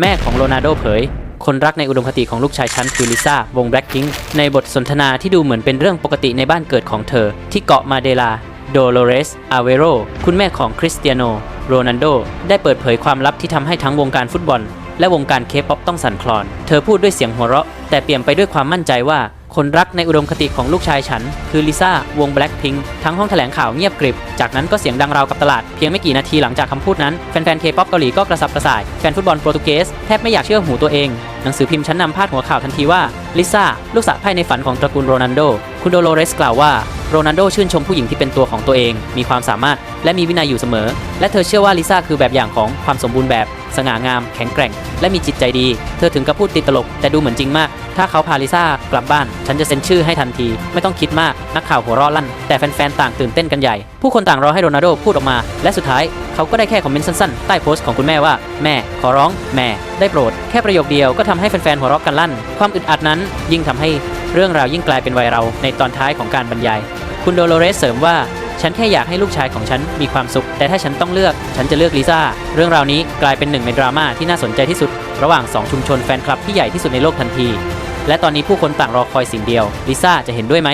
แม่ของโรนัลโดเผย คนรักในอุดมคติของลูกชายฉันคือลิซ่าวงแบล็กพิงในบทสนทนาที่ดูเหมือนเป็นเรื่องปกติในบ้านเกิดของเธอ ที่เกาะมาเดลา โดโลเรส อาเวโร คุณแม่ของคริสเตียโน โรนัลโด ได้เปิดเผยความลับที่ทำให้ทั้งวงการฟุตบอล และวงการเคป๊อปต้องสั่นคลอน เธอพูดด้วยเสียงหัวเราะ แต่เปลี่ยนไปด้วยความมั่นใจว่า คนรักในอุดมคติของลูกชายฉัน คือลิซ่าวงแบล็กพิงทั้งห้องแถลงข่าวเงียบกริบ จากนั้นก็เสียงดังราวกับตลาด เพียงไม่กี่นาทีหลังจากคำพูดนั้น แฟนๆเคป๊อปเกาหลีก็กระสับกระส่าย แฟนฟุตบอลโปรตุเกสแทบไม่อยากเชื่อหูตัวเอง หนังสือพิมพ์ชั้นนำพาดหัวข่าวทันทีว่า ลิซ่า ลูกสะใภ้ในฝันของตระกูลโรนัลโด คุณโดโลเรสกล่าวว่า โรนัลโดชื่นชมผู้หญิงที่เป็นตัวของตัวเอง มีความสามารถและมีวินัยอยู่เสมอ และเธอเชื่อว่าลิซ่าคือแบบอย่างของความสมบูรณ์แบบ สง่างาม แข็งแกร่ง และมีจิตใจดี เธอถึงกับพูดติดตลก แต่ดูเหมือนจริงมาก ถ้าเขาพาลิซ่ากลับบ้าน ฉันจะเซ็นชื่อให้ทันที ไม่ต้องคิดมาก นักข่าวหัวเร้อลั่น แต่แฟนๆ ต่างตื่นเต้นกันใหญ่ ผู้คนต่างรอให้โรนัลโดพูดออกมา และสุดท้าย เขาก็ได้แค่คอมเมนต์สั้นๆ ใต้โพสต์ของคุณแม่ว่า แม่ขอร้อง แม่ได้โปรด แค่ประโยคเดียวก็ทำให้แฟนๆหัวเราะกันลั่น ความอึดอัดนั้นยิ่งทำให้เรื่องราวยิ่งกลายเป็นไวรัลในตอนท้ายของการบรรยาย คุณโดโลเรสเสริมว่าฉันแค่อยากให้ลูกชายของฉันมีความสุข แต่ถ้าฉันต้องเลือก ฉันจะเลือกลิซ่า เรื่องราวนี้กลายเป็นหนึ่งในดราม่าที่น่าสนใจที่สุด ระหว่าง 2 ชุมชนแฟนคลับที่ใหญ่ที่สุดในโลกทันที และตอนนี้ผู้คนต่างรอคอยสิ่งเดียว ลิซ่าจะเห็นด้วยไหม